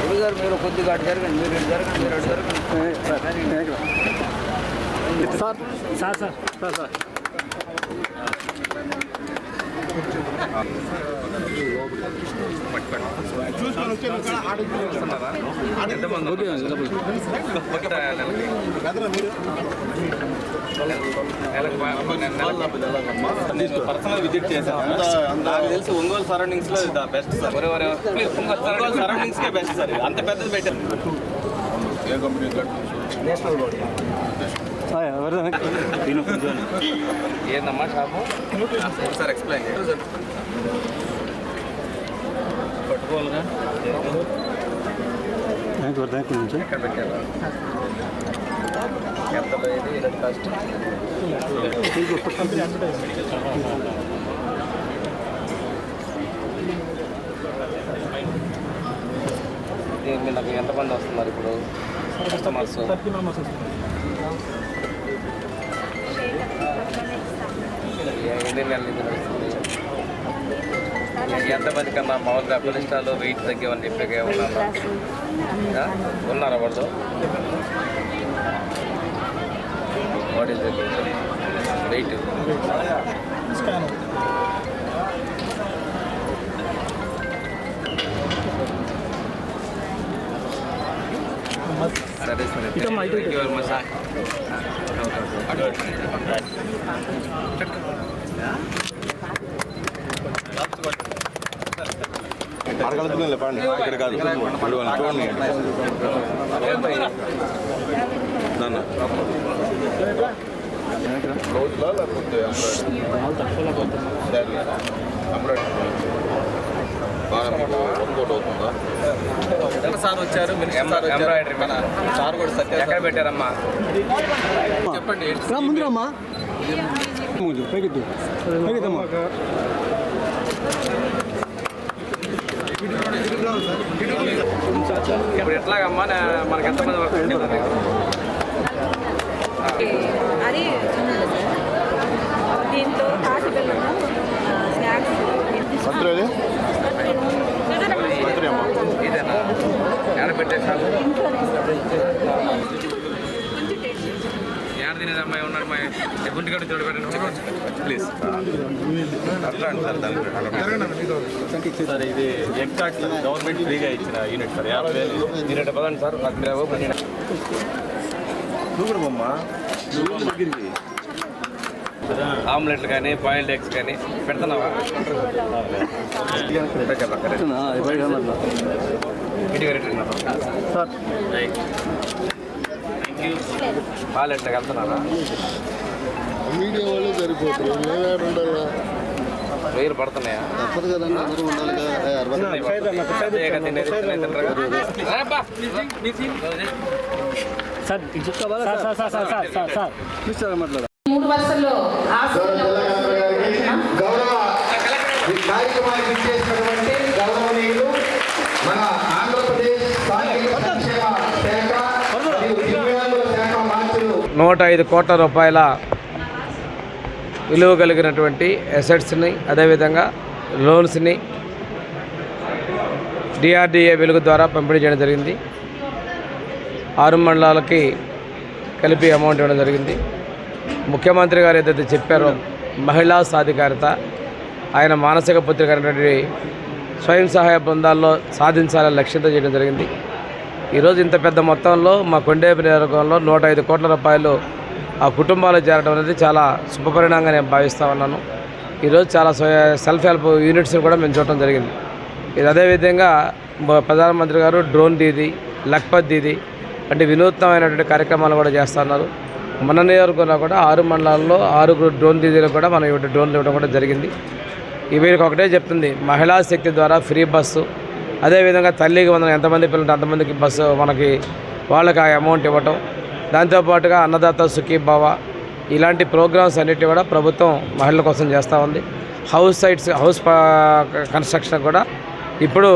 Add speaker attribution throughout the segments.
Speaker 1: గుడి గారు మీరు కొద్దిగా అటు జరగండి మీరు ఇటు జరగండి మీరు అటు జరగండి
Speaker 2: sir sir sir sir.
Speaker 3: Personal visit చేశాను నాకు తెలిసి ఒంగోలు సరౌండింగ్స్లో best sir please Ongole surroundings K best sir అంత పెద్దది పెట్టారు
Speaker 1: ఏందమ్మా షాపు
Speaker 3: సార్ ఎక్స్ప్లెయిన్
Speaker 1: పట్టుకోవాలిగా
Speaker 2: థ్యాంక్ యూ థ్యాంక్ యూ నుంచి
Speaker 1: ఎక్కడ పెట్టారు ఎంతలో ఇది ఇలా కాస్ట్ దీని మీద నాకు ఎంతమంది వస్తున్నారు ఇప్పుడు కస్టమర్స్ ఎన్ని నెలల నడుస్తుంది ఎంతమంది కన్నా మామూలుగా కొలెస్ట్రాల్ వెయిట్ తగ్గేవని చెప్పి ఉన్నారా? ఉన్నారా వాళ్ళు? వాట్ ఈస్ వెయిట్ సరే. సరే థ్యాంక్ యూ వెరీ మచ్
Speaker 3: అడగలుగుతుంది పండి ఇక్కడ కాదు చూడండి నాన్న సార్ వచ్చారు సార్ కూడా సత్య
Speaker 1: ఎక్కడ పెట్టారమ్మా?
Speaker 3: చెప్పండి.
Speaker 2: ముందు అమ్మా. ముందు పైకిద్దు పైకిద్దమ్మా
Speaker 1: ఇప్పుడు ఎట్లాగమ్మా మనకి ఎంతమంది
Speaker 4: అది దీంతో
Speaker 1: తినేది అమ్మాయి ఉన్నాడు అమ్మాయి గుంటి కట్టి చూడ పెట్టండి
Speaker 3: ప్లీజ్ అట్లా సార్ దానికి సార్ ఇది ఎగ్జాక్ట్ గవర్నమెంట్ ఫ్రీగా ఇచ్చిన యూనిట్ సార్ యాభై వేలు
Speaker 1: మీరు పదండి సార్ నాకు చేయండి.
Speaker 3: నువ్వు కూడా నువ్వు దగ్గరికి
Speaker 1: ఆమ్లెట్లు కానీ బాయిల్డ్ ఎగ్స్ కానీ పెడుతున్నావా ఇటుగా రిటర్న్
Speaker 2: సార్
Speaker 1: పాలు ఎట్లా వెళ్తున్నారా?
Speaker 5: మీడియా వాళ్ళే సరిపోతారు. మేమే ఉండాలా
Speaker 1: వేలు పడుతున్నాయా?
Speaker 5: తప్పదు కదండి అందరూ
Speaker 1: తినేది తింటారుగా. రాబ్బా.
Speaker 2: సార్ ఇది చెప్తావా sir sir sir sir sir sir చూస్తారా మాట్లాడ
Speaker 6: మూడు వరుసల్లో
Speaker 7: గౌరవ ఈ కార్యక్రమానికి ఇచ్చేసినటువంటి గౌరవనీయులు మన ఆంధ్రప్రదేశ్ సాంఘిక సంక్షేమ శాఖ మరియు దివ్యాంగుల శాఖ మంత్రులు
Speaker 1: నూట ఐదు కోట్ల రూపాయల విలువ కలిగినటువంటి అసెట్స్ని అదేవిధంగా లోన్స్ని డిఆర్డిఏ వెలుగు ద్వారా పంపిణీ చేయడం జరిగింది. ఆరు మండలాలకి కలిపి అమౌంట్ ఇవ్వడం జరిగింది. ముఖ్యమంత్రి గారు ఏదైతే చెప్పారో మహిళా సాధికారత ఆయన మానసిక పుత్రిక స్వయం సహాయ బృందాల్లో సాధించాలని లక్ష్యంతో చేయడం జరిగింది. ఈరోజు ఇంత పెద్ద మొత్తంలో మా కొండేపు నియోజకవర్గంలో నూట ఐదు కోట్ల రూపాయలు ఆ కుటుంబాలు చేరడం అనేది చాలా శుభపరిణామంగా నేను భావిస్తూ ఉన్నాను. ఈరోజు చాలా సెల్ఫ్ హెల్ప్ యూనిట్స్ని కూడా మేము చూడటం జరిగింది. ఇది అదేవిధంగా ప్రధానమంత్రి గారు డ్రోన్ దీది లక్పత్ దీది అంటే వినూత్నమైనటువంటి కార్యక్రమాలు కూడా చేస్తున్నారు మన నియోజకవర్గంలో కూడా ఆరు మండలాల్లో ఆరుగురు డ్రోన్ దీదీలు కూడా మనం డ్రోన్లు ఇవ్వడం కూడా జరిగింది. ఈ వీరికి ఒకటే చెప్తుంది మహిళా శక్తి ద్వారా ఫ్రీ బస్సు అదేవిధంగా తల్లికి వందన ఎంతమంది పిల్లలు అంతమందికి బస్సు మనకి వాళ్ళకి ఆ అమౌంట్ ఇవ్వటం. దాంతోపాటుగా అన్నదాత సుఖీ ఇలాంటి ప్రోగ్రామ్స్ అన్నిటి కూడా ప్రభుత్వం మహిళల కోసం చేస్తూ ఉంది. హౌస్ సైట్స్ హౌస్ కన్స్ట్రక్షన్ కూడా ఇప్పుడు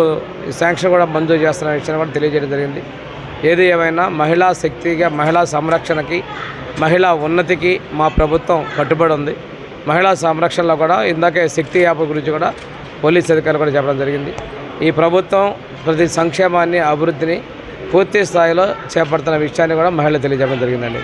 Speaker 1: శాంక్షన్ కూడా మంజూరు చేస్తున్న విషయాన్ని కూడా తెలియజేయడం జరిగింది. ఏది ఏమైనా మహిళా శక్తిగా మహిళా సంరక్షణకి మహిళా ఉన్నతికి మా ప్రభుత్వం కట్టుబడి ఉంది. మహిళా సంరక్షణలో కూడా ఇందాకే శక్తి యాప్ గురించి కూడా పోలీస్ అధికారులు కూడా చెప్పడం జరిగింది. ఈ ప్రభుత్వం ప్రతి సంక్షేమాన్ని అభివృద్ధిని పూర్తి స్థాయిలో చేపడుతున్న విషయాన్ని కూడా మహిళలు తెలియజేయడం జరిగిందండి.